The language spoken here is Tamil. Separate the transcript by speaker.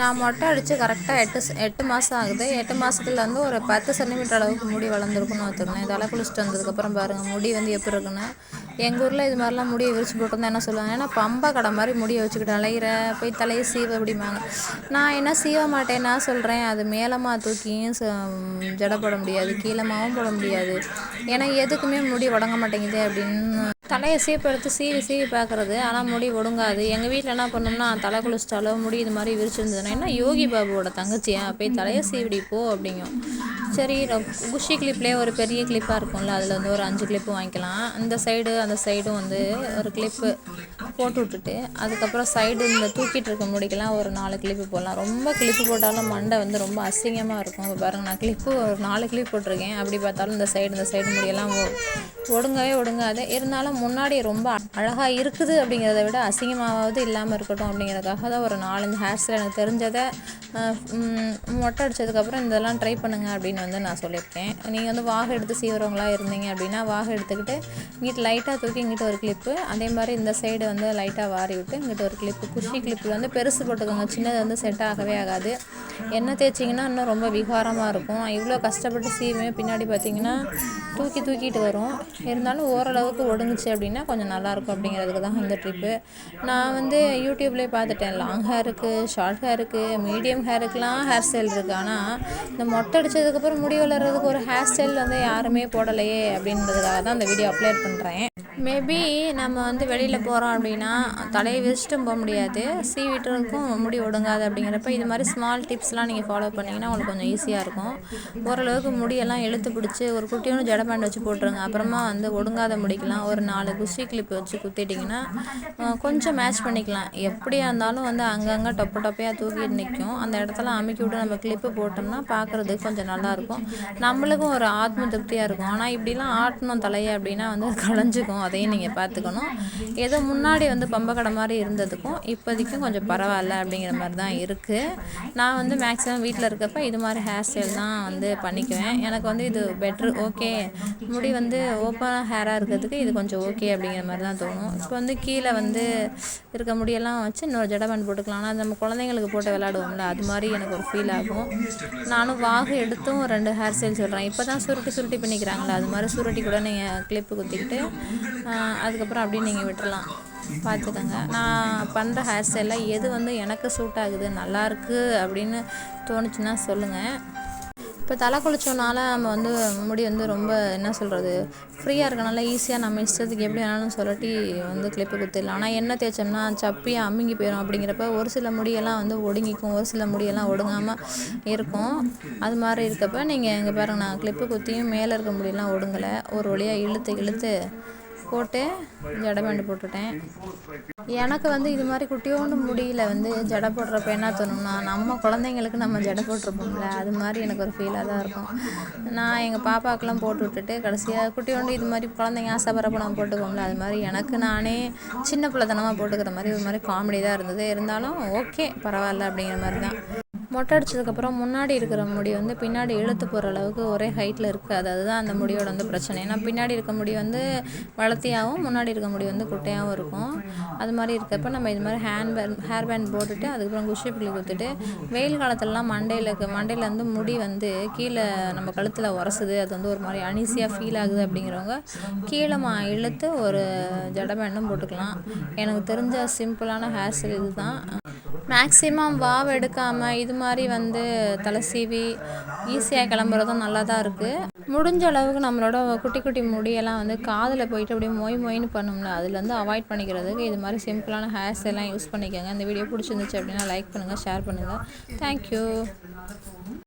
Speaker 1: நான் மொட்டை அடித்து கரெக்டாக எட்டு எட்டு மாதம் ஆகுது. எட்டு மாதத்துல வந்து ஒரு பத்து சென்டிமீட்டர் அளவுக்கு முடி வளர்ந்துருக்குன்னு பார்த்துக்கணும் தலை குளிச்சுட்டு வந்ததுக்கப்புறம் பாருங்கள் முடி வந்து எப்படி இருக்குன்னு. எங்கள் ஊரில் இது மாதிரிலாம் முடியை விரிச்சு போட்டிருந்தா என்ன சொல்லுவாங்க ஏன்னா பம்பை கடை மாதிரி முடியை வச்சுக்கிட்டு அலையிற போய் தலையை சீவ அப்படிம்பாங்க. நான் என்ன சீவ மாட்டேன்னா சொல்கிறேன் அது மேலமாக தூக்கியும் ஜடை போட முடியாது கீழமாகவும் போட முடியாது. ஏன்னா எதுக்குமே முடி உடங்க மாட்டேங்குது அப்படின்னு தலையை சீப்பு எடுத்து சீவி சீவி பார்க்குறது. ஆனால் முடி ஒடுங்காது. எங்கள் வீட்டில் என்ன பண்ணோம்னா தலை குளிச்சிட்டாலோ முடி இது மாதிரி விரிச்சிருந்ததுன்னா என்ன யோகி பாபுவோட தங்கச்சியா? போய் தலையை சீவிடி போ அப்படிங்கும். சரி குஷி கிளிப்லேயே ஒரு பெரிய கிளிப்பாக இருக்கும்ல அதில் வந்து ஒரு அஞ்சு கிளிப்பு வாங்கிக்கலாம். இந்த சைடு அந்த சைடும் வந்து ஒரு கிளிப்பு போட்டு விட்டுட்டு அதுக்கப்புறம் சைடு இந்த தூக்கிட்டு இருக்க முடிக்கெல்லாம் ஒரு நாலு கிளிப்பு போடலாம். ரொம்ப கிளிப்பு போட்டாலும் மண்டை வந்து ரொம்ப அசிங்கமாக இருக்கும். பாருங்கள் நான் கிளிப்பு ஒரு நாலு கிளிப் போட்டிருக்கேன். அப்படி பார்த்தாலும் இந்த சைடு இந்த சைடு முடியெல்லாம் ஒடுங்கவே ஒடுங்காது. இருந்தாலும் முன்னாடி ரொம்ப அழகாக இருக்குது அப்படிங்கிறத விட அசிங்கமாவது இல்லாமல் இருக்கட்டும் அப்படிங்கிறதுக்காக தான் ஒரு நாலஞ்சு ஹேர் ஸ்டைல் எனக்கு தெரிஞ்சதை மொட்டை அடித்ததுக்கப்புறம் இதெல்லாம் ட்ரை பண்ணுங்கள் அப்படின்னு வந்து நான் சொல்லியிருக்கேன். நீங்கள் வந்து வாகை எடுத்து சீவரவங்களாக இருந்தீங்க அப்படின்னா வாகை எடுத்துக்கிட்டு இங்கிட்டு லைட்டாக தூக்கி இங்கிட்ட ஒரு கிளிப்பு அதே மாதிரி இந்த சைடு வந்து லைட்டாக வாரி விட்டு இங்கிட்ட ஒரு கிளிப்பு குஷி கிளிப்பில் வந்து பெருசு போட்டுக்கோங்க. சின்னது வந்து செட் ஆகவே ஆகாது. எண்ணெய் தேய்ச்சிங்கன்னா இன்னும் ரொம்ப விகாரமாக இருக்கும். இவ்வளோ கஷ்டப்பட்டு சீவுமே பின்னாடி பார்த்தீங்கன்னா தூக்கி தூக்கிட்டு வரும். இருந்தாலும் ஓரளவுக்கு ஒடுங்குச்சு அப்படின்னா கொஞ்சம் நல்லாயிருக்கும் அப்படிங்கிறதுக்கு தான் இந்த ட்ரிப்பு நான் வந்து யூடியூப்லேயே பார்த்துட்டேன். லாங் ஹேருக்கு ஷார்ட் ஹேருக்கு மீடியம் ஹேருக்குலாம் ஹேர் ஸ்டைல் இருக்குது ஆனால் இந்த மொட்டை அடித்ததுக்கப்புறம் முடி வளர்கிறதுக்கு ஒரு ஹேர் ஸ்டைல் வந்து யாருமே போடலையே அப்படின்றதுக்காக தான் அந்த வீடியோ அப்லோட் பண்ணுறேன் மேபி நம்ம வந்து வெளியில் போகிறோம் அப்படின்னா தலையை விரிச்சிட்டும் போக முடியாது. சீவிட்டுறதுக்கும் முடி ஒடுங்காது அப்படிங்கிறப்ப இது மாதிரி ஸ்மால் டிப்ஸ்லாம் நீங்கள் ஃபாலோ பண்ணிங்கன்னா உங்களுக்கு கொஞ்சம் ஈஸியாக இருக்கும். ஓரளவுக்கு முடியெல்லாம் இழுத்து பிடிச்சி ஒரு குட்டியோன்னு ஜடபேண்ட் வச்சு போட்டுருங்க. அப்புறமா வந்து ஒடுங்காத முடிக்கலாம். ஒரு நாலு குஷி கிளிப் வச்சு குத்திட்டிங்கன்னா கொஞ்சம் மேட்ச் பண்ணிக்கலாம். எப்படியா இருந்தாலும் வந்து அங்கங்கே டொப்ப டொப்பையாக தூக்கிட்டு நிற்கும் அந்த இடத்துல அமுக்கி விட்டு நம்ம கிளிப்பு போட்டோம்னா பார்க்குறதுக்கு கொஞ்சம் நல்லாயிருக்கும் நம்மளுக்கும் ஒரு ஆத்ம திருப்தியாக இருக்கும். ஆனால் இப்படிலாம் ஆட்டணும் தலையை அப்படின்னா வந்து களைஞ்சிக்கும் அதையும் நீங்கள் பார்த்துக்கணும் ஏதோ முன்னாடி வந்து பம்பக்கடை மாதிரி இருந்ததுக்கும் இப்போதைக்கும் கொஞ்சம் பரவாயில்ல அப்படிங்கிற மாதிரி தான் இருக்குது நான் வந்து மேக்ஸிமம் வீட்டில் இருக்கப்ப இது மாதிரி ஹேர் ஸ்டைல் தான் வந்து பண்ணிக்குவேன். எனக்கு வந்து இது பெட்ரு ஓகே முடி வந்து ஓப்பனாக ஹேராக இருக்கிறதுக்கு இது கொஞ்சம் ஓகே அப்படிங்கிற மாதிரி தான் தோணும். இப்போ வந்து கீழே வந்து இருக்க முடியெல்லாம் வச்சு இன்னொரு ஜடபேண்ட் போட்டுக்கலாம் ஆனால் நம்ம குழந்தைங்களுக்கு போட்டு விளாடுவோம்ல அது மாதிரி எனக்கு ஒரு ஃபீல் ஆகும். நானும் வாகு எடுத்தும் ரெண்டு ஹேர் ஸ்டைல் சொல்கிறேன் இப்போ தான் சுருட்டி சுருட்டி பண்ணிக்கிறாங்களே அது மாதிரி சுருட்டி கூட நீங்கள் கிளிப்பு குத்திக்கிட்டு அதுக்கப்புறம் அப்படியே நீங்கள் விட்டுறலாம். பார்த்துக்கோங்க. நான் பண்ணுற ஹேர் ஸ்டைலில் எது வந்து எனக்கு சூட் ஆகுது நல்லாயிருக்கு அப்படின்னு தோணுச்சுன்னா சொல்லுங்கள் இப்போ தலை குளித்தோனால நம்ம வந்து முடி வந்து ரொம்ப என்ன சொல்கிறது ஃப்ரீயாக இருக்கனால ஈஸியாக நம்ம இஷ்டத்துக்கு எப்படி வேணாலும் சொல்லட்டி வந்து கிளிப்பு குத்திடலாம் ஆனால் என்ன தேய்ச்சோம்னா சப்பியாக அமுங்கி போயிடும் அப்படிங்கிறப்ப ஒரு சில முடியெல்லாம் வந்து ஒடுங்கிக்கும் ஒரு சில முடியெல்லாம் ஒடுங்காமல் இருக்கும். அது மாதிரி இருக்கப்போ நீங்கள் இங்கே பாருங்கள் நான் கிளிப்பு குத்தியும் மேலே இருக்க முடியெல்லாம் ஒடுங்கலை. ஒரு வழியாக இழுத்து இழுத்து போட்டு ஜடை போட்டுட்டேன். எனக்கு வந்து இது மாதிரி குட்டியோண்டு முடியல வந்து ஜடை போடுறப்ப என்ன தோணும்னா நம்ம குழந்தைங்களுக்கு நம்ம ஜடை போட்டிருப்போம்ல அது மாதிரி எனக்கு ஒரு ஃபீலாக தான் இருக்கும். நான் எங்கள் பாப்பாக்கெல்லாம் போட்டு விட்டுட்டு கடைசியாக குட்டியோண்டு இது மாதிரி குழந்தைங்க ஆசைப்படுறப்ப நம்ம போட்டுக்கோம்ல அது மாதிரி எனக்கு நானே சின்ன பிள்ளைத்தனமாக போட்டுக்கிற மாதிரி ஒரு மாதிரி காமெடி தான் இருந்தது. இருந்தாலும் ஓகே பரவாயில்ல அப்படிங்கிற மாதிரி தான். மொட்டை அடித்ததுக்கப்புறம் முன்னாடி இருக்கிற முடி வந்து பின்னாடி இழுத்து போகிற அளவுக்கு ஒரே ஹைட்டில் இருக்காது அதுதான் அந்த முடியோட வந்து பிரச்சனை. ஏன்னா பின்னாடி இருக்க முடி வந்து வளர்த்தியாகவும் முன்னாடி இருக்க முடி வந்து குட்டையாகவும் இருக்கும். அது மாதிரி இருக்கப்ப நம்ம இது மாதிரி ஹேண்ட் பேண்ட் ஹேர் பேண்ட் போட்டுட்டு அதுக்கப்புறம் குஷி புள்ளி கொடுத்துட்டு வெயில் காலத்துலலாம் மண்டையில் மண்டையில் வந்து முடி வந்து கீழே நம்ம கழுத்தில் உரசுது. அது வந்து ஒரு மாதிரி அனீசியாக ஃபீல் ஆகுது அப்படிங்கிறவங்க கீழே இழுத்து ஒரு ஜடபேண்டும் போட்டுக்கலாம். எனக்கு தெரிஞ்ச சிம்பிளான ஹேர் ஸ்டைல் இது தான் மேக்ஸிமம் வாவ் எடுக்காமல் இது மாதிரி வந்து தலை சீவி ஈஸியாக கிளம்புறதும் நல்லா தான் இருக்குது முடிஞ்ச அளவுக்கு நம்மளோட குட்டி குட்டி முடியெல்லாம் வந்து காதில் போயிட்டு அப்படியே மொய் மொயின்னு பண்ணும்ல அதுலேருந்து அவாய்ட் பண்ணிக்கிறதுக்கு இது மாதிரி சிம்பிளான ஹேர்ஸ் எல்லாம் யூஸ் பண்ணிக்கோங்க. இந்த வீடியோ பிடிச்சிருந்துச்சு அப்படின்னா லைக் பண்ணுங்கள் ஷேர் பண்ணுங்கள் தேங்க்யூ